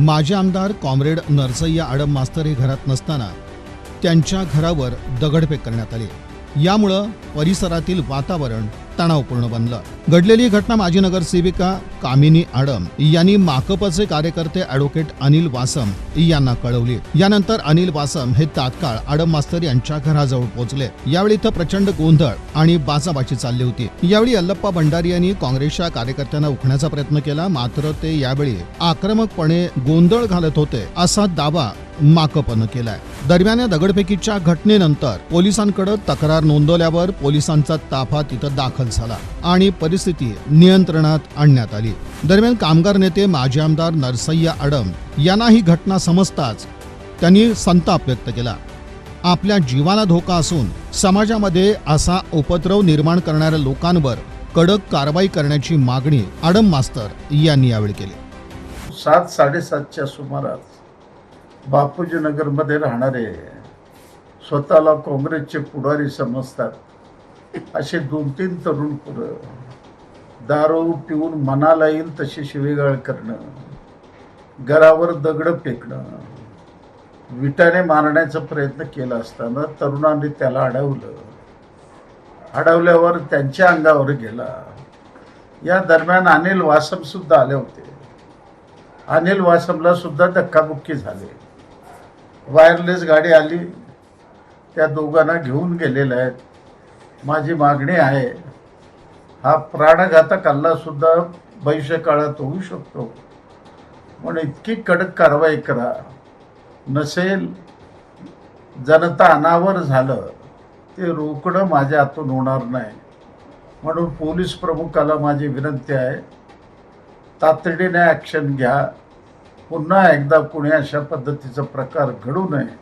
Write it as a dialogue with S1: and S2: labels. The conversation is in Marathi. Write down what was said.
S1: माजी आमदार कॉम्रेड नरसय्या आडम मास्तर हे घरात नसताना त्यांच्या घरावर दगडफेक करण्यात आली. यामुळं परिसरातील वातावरण तणावपूर्ण बनलं. घडलेली ही घटना माजी नगरसेविका कामिनी आडम यांनी माकपचे कार्यकर्ते ॲडव्होकेट अनिल वासम यांना कळवली. यानंतर अनिल वासम हे तात्काळ आडम मास्तर यांच्या घराजवळ पोहोचले. यावेळी इथं प्रचंड गोंधळ आणि बाचाबाची चालली होती. यावेळी अल्लप्पा भंडारी यांनी काँग्रेसच्या कार्यकर्त्यांना उखण्याचा प्रयत्न केला मात्र ते यावेळी आक्रमकपणे गोंधळ घालत होते असा दावा माकपनं केलाय. दरम्यान या दगडफेकीच्या घटनेनंतर पोलिसांकडे तक्रार नोंदवल्यावर पोलिसांचा ताफा तिथं दाखल झाला आणि परिस्थिती नियंत्रणात आणण्यात आली. दरम्यान कामगार नेते माजी आमदार नरसय्या आडम यांना ही घटना समजताच त्यांनी संताप व्यक्त केला. आपल्या जीवाला धोका असून समाजामध्ये असा उपद्रव निर्माण करणाऱ्या लोकांवर कडक कारवाई करण्याची मागणी आडम मास्तर यांनी यावेळी केली.
S2: सात साडेसातच्या सुमारास बापूजी नगरमध्ये राहणारे स्वतःला काँग्रेसचे पुढारी समजतात. असे दोन तीन तरुण पुरं दारू पिऊन मनाला येईल तशी शिवेगाळ करणं घरावर दगड फेकणं विटाने मारण्याचा प्रयत्न केला असताना तरुणांनी त्याला अडवलं. अडवल्यावर त्यांच्या अंगावर गेला. या दरम्यान अनिल वासम सुद्धा आले होते. अनिल वासमला सुद्धा धक्काबुक्की झाले. वायरलेस गाडी आली त्या दोघांना घेऊन गेलेल्या आहेत. माझी मागणी आहे हा प्राणघातक हल्लासुद्धा भविष्य काळात होऊ शकतो. म्हणून इतकी कडक कारवाई करा. नसेल जनता अनावर झालं ते रोखणं माझ्या हातून होणार नाही. म्हणून पोलीस प्रमुखाला माझी विनंती आहे तातडीने ॲक्शन घ्या. पुन्हा एकदा कुणी अशा पद्धतीचा प्रकार घडू नये.